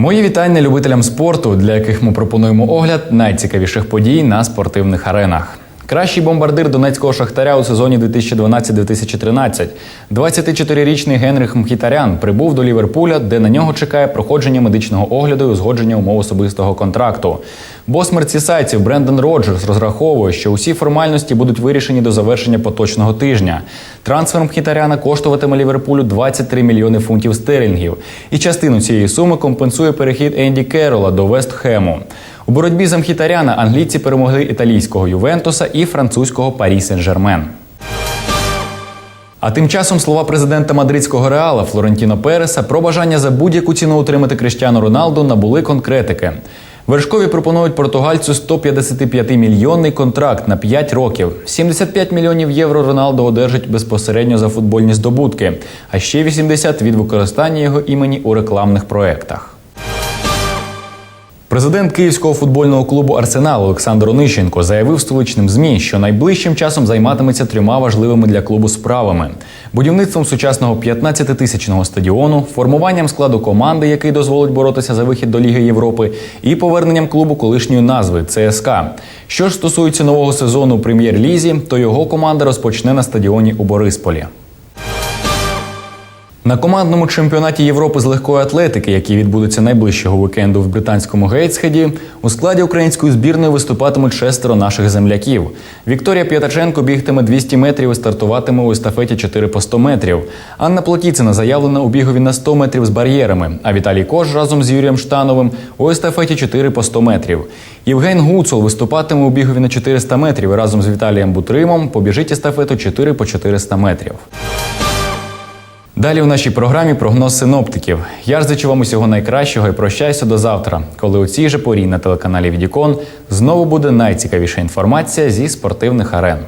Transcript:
Мої вітання любителям спорту, для яких ми пропонуємо огляд найцікавіших подій на спортивних аренах. Кращий бомбардир донецького шахтаря у сезоні 2012-2013. 24-річний Генрих Мхітарян прибув до Ліверпуля, де на нього чекає проходження медичного огляду і узгодження умов особистого контракту. Бос мерсісайців Брендон Роджерс розраховує, що усі формальності будуть вирішені до завершення поточного тижня. Трансфер Мхітаряна коштуватиме Ліверпулю 23 мільйони фунтів стерлінгів. І частину цієї суми компенсує перехід Енді Керола до Вестхему. У боротьбі за Мхітаряна англійці перемогли італійського Ювентуса і французького Парі Сен-Жермен. А тим часом слова президента мадридського реала Флорентіно Переса про бажання за будь-яку ціну утримати Криштіану Роналду набули конкретики. Вершкові пропонують португальцю 155-мільйонний контракт на 5 років. 75 мільйонів євро Роналдо одержить безпосередньо за футбольні здобутки, а ще 80 від використання його імені у рекламних проєктах. Президент Київського футбольного клубу Арсенал Олександр Онищенко заявив столичним ЗМІ, що найближчим часом займатиметься трьома важливими для клубу справами: будівництвом сучасного 15-тисячного стадіону, формуванням складу команди, який дозволить боротися за вихід до Ліги Європи, і поверненням клубу колишньої назви ЦСКА. Що ж стосується нового сезону у прем'єр-лізі, то його команда розпочне на стадіоні у Борисполі. На командному чемпіонаті Європи з легкої атлетики, який відбудеться найближчого вікенду в британському Гейтсхеді, у складі української збірної виступатимуть шестеро наших земляків. Вікторія П'ятаченко бігтиме 200 метрів і стартуватиме у естафеті 4 по 100 метрів. Анна Плотіцина заявлена у бігові на 100 метрів з бар'єрами. А Віталій Кош разом з Юрієм Штановим у естафеті 4 по 100 метрів. Євген Гуцул виступатиме у бігові на 400 метрів і разом з Віталієм Бутримом побіжить естафету 4 по 400 метрів. Далі у нашій програмі прогноз синоптиків. Я ж зичу вам усього найкращого і прощаюся до завтра, коли у цій же порі на телеканалі Відікон знову буде найцікавіша інформація зі спортивних арен.